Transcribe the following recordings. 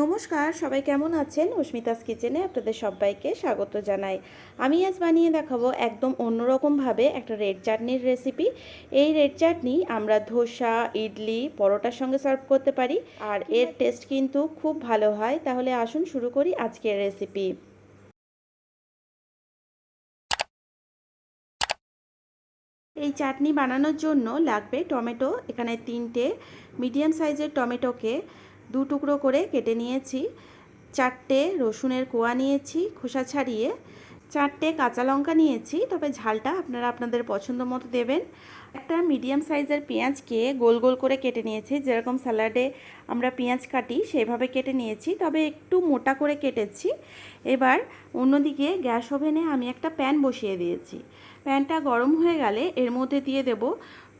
নমস্কার, সবাই কেমন আছেন? অস্মিতাস কিচেনে আপনাদের সবাইকে স্বাগত জানাই। আমি আজ বানিয়ে দেখাবো একদম অন্যরকমভাবে একটা রেড চাটনির রেসিপি এই রেড চাটনি আমরা ধোসা, ইডলি, পরোটার সঙ্গে সার্ভ করতে পারি আর এর টেস্ট কিন্তু খুব ভালো হয়। তাহলে আসুন শুরু করি আজকের রেসিপি এই চাটনি বানানোর জন্য লাগবে টমেটো, এখানে তিনটে মিডিয়াম সাইজের টমেটোকে দু টুকরো করে কেটে নিয়েছি। চারটে রসুনের কোয়া নিয়েছি, খোসা ছাড়িয়ে। চারটে কাঁচা লঙ্কা নিয়েছি, তবে ঝালটা আপনারা আপনাদের পছন্দ মতো দেবেন। একটা মিডিয়াম সাইজের পেঁয়াজকে গোল গোল করে কেটে নিয়েছি। যেরকম স্যালাডে আমরা পেঁয়াজ কাটি, সেভাবে কেটে নিয়েছি। তবে একটু মোটা করে কেটেছি। এবার অন্যদিকে গ্যাস ওভেনে আমি একটা প্যান বসিয়ে দিয়েছি। প্যানটা গরম হয়ে গেলে এর মধ্যে দিয়ে দেব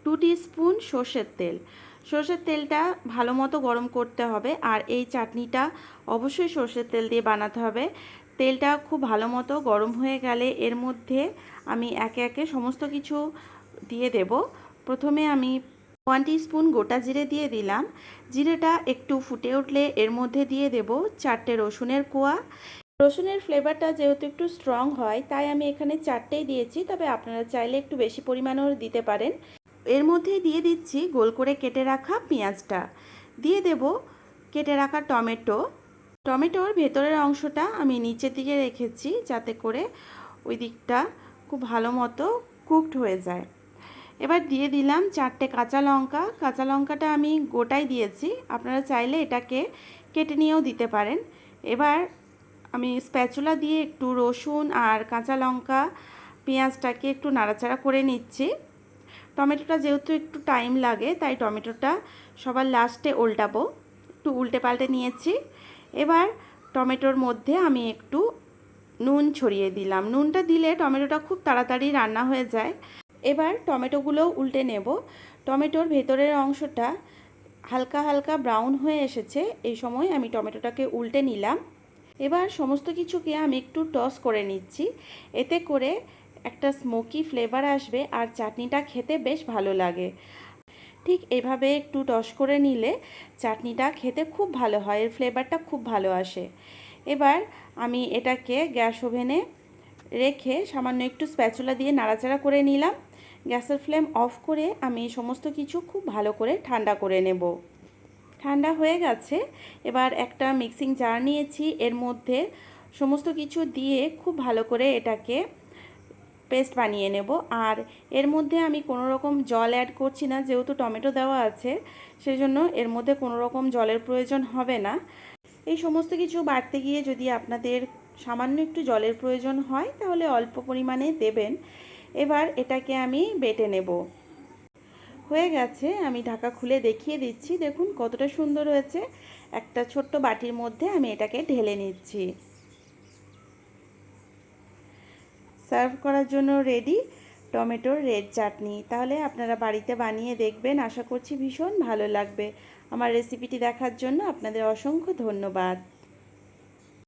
টু স্পুন সর্ষের তেল। সর্ষের তেলটা ভালো মতো গরম করতে হবে আর এই চাটনিটা অবশ্যই সর্ষের তেল দিয়ে বানাতে হবে। তেলটা খুব ভালো মতো গরম হয়ে গেলে এর মধ্যে আমি একে একে সমস্ত কিছু দিয়ে দেব। প্রথমে আমি ওয়ান স্পুন গোটা জিরে দিয়ে দিলাম। জিরেটা একটু ফুটে উঠলে এর মধ্যে দিয়ে দেব চারটে রসুনের কোয়া। রসুনের ফ্লেভারটা যেহেতু একটু স্ট্রং হয়, তাই আমি এখানে চারটেই দিয়েছি, তবে আপনারা চাইলে একটু বেশি পরিমাণেও দিতে পারেন। এর মধ্যে দিয়ে দিচ্ছি গোল করে কেটে রাখা পেঁয়াজটা। দিয়ে দেব কেটে রাখা টমেটো। টমেটোর ভেতরের অংশটা আমি নিচের দিকে রেখেছি যাতে করে ওই দিকটা খুব ভালো মতো কুকড হয়ে যায়। এবার দিয়ে দিলাম চারটে কাঁচা লঙ্কা। কাঁচা লঙ্কাটা আমি গোটাই দিয়েছি। আপনারা চাইলে এটাকে কেটে নিয়েও দিতে পারেন। এবার আমি স্প্যাচুলা দিয়ে একটু রসুন আর কাঁচা লঙ্কা পেঁয়াজটাকে একটু নাড়াচাড়া করে নিচ্ছি। টমেটোটা যেহেতু একটু টাইম লাগে, তাই টমেটোটা সবার লাস্টে উল্টাবো। একটু উল্টে পাল্টে নিয়েছি। এবার টমেটোর মধ্যে আমি একটু নুন ছড়িয়ে দিলাম। নুনটা দিলে টমেটোটা খুব তাড়াতাড়ি রান্না হয়ে যায়। এবার টমেটোগুলো উল্টে নেব। টমেটোর ভেতরের অংশটা হালকা হালকা ব্রাউন হয়ে এসেছে। এই সময় আমি টমেটোটাকে উল্টে নিলাম। এবার সমস্ত কিছুকে আমি একটু টস করে নিচ্ছি। এতে করে একটা স্মোকি ফ্লেভার আসবে আর চাটনিটা খেতে বেশ ভালো লাগে। ঠিক এভাবে একটু টস করে নিলে চাটনিটা খেতে খুব ভালো হয়, এর ফ্লেভারটা খুব ভালো আসে। এবার আমি এটাকে গ্যাস ওভেনে রেখে সামান্য একটু স্প্যাচুলা দিয়ে নাড়াচাড়া করে নিলাম। গ্যাসের ফ্লেম অফ করে আমি সমস্ত কিছু খুব ভালো করে ঠান্ডা করে নেব। ঠান্ডা হয়ে গেছে, এবার একটা মিক্সিং জার নিয়েছি, এর মধ্যে সমস্ত কিছু দিয়ে খুব ভালো করে এটাকে পেস্ট বানিয়ে নেব। আর এর মধ্যে আমি কোনো রকম জল অ্যাড করছি না, যেহেতু টমেটো দেওয়া আছে, সেজন্য এর মধ্যে কোনো রকম জলের প্রয়োজন হবে না। এই সমস্ত কিছু বাড়তে গিয়ে যদি আপনাদের সামান্য একটু জলের প্রয়োজন হয়, তাহলে অল্প পরিমাণে দেবেন। এবার এটাকে আমি বেটে নেব। হয়ে গেছে, আমি ঢাকা খুলে দেখিয়ে দিচ্ছি। দেখুন কতটা সুন্দর হয়েছে। একটা ছোট্ট বাটির মধ্যে আমি এটাকে ঢেলে নিচ্ছি। সার্ভ করার জন্য রেডি টমেটোর রেড চাটনি। তাহলে আপনারা বাড়িতে বানিয়ে দেখবেন, আশা করছি ভীষণ ভালো লাগবে। আমার রেসিপিটি দেখার জন্য আপনাদের অসংখ্য ধন্যবাদ।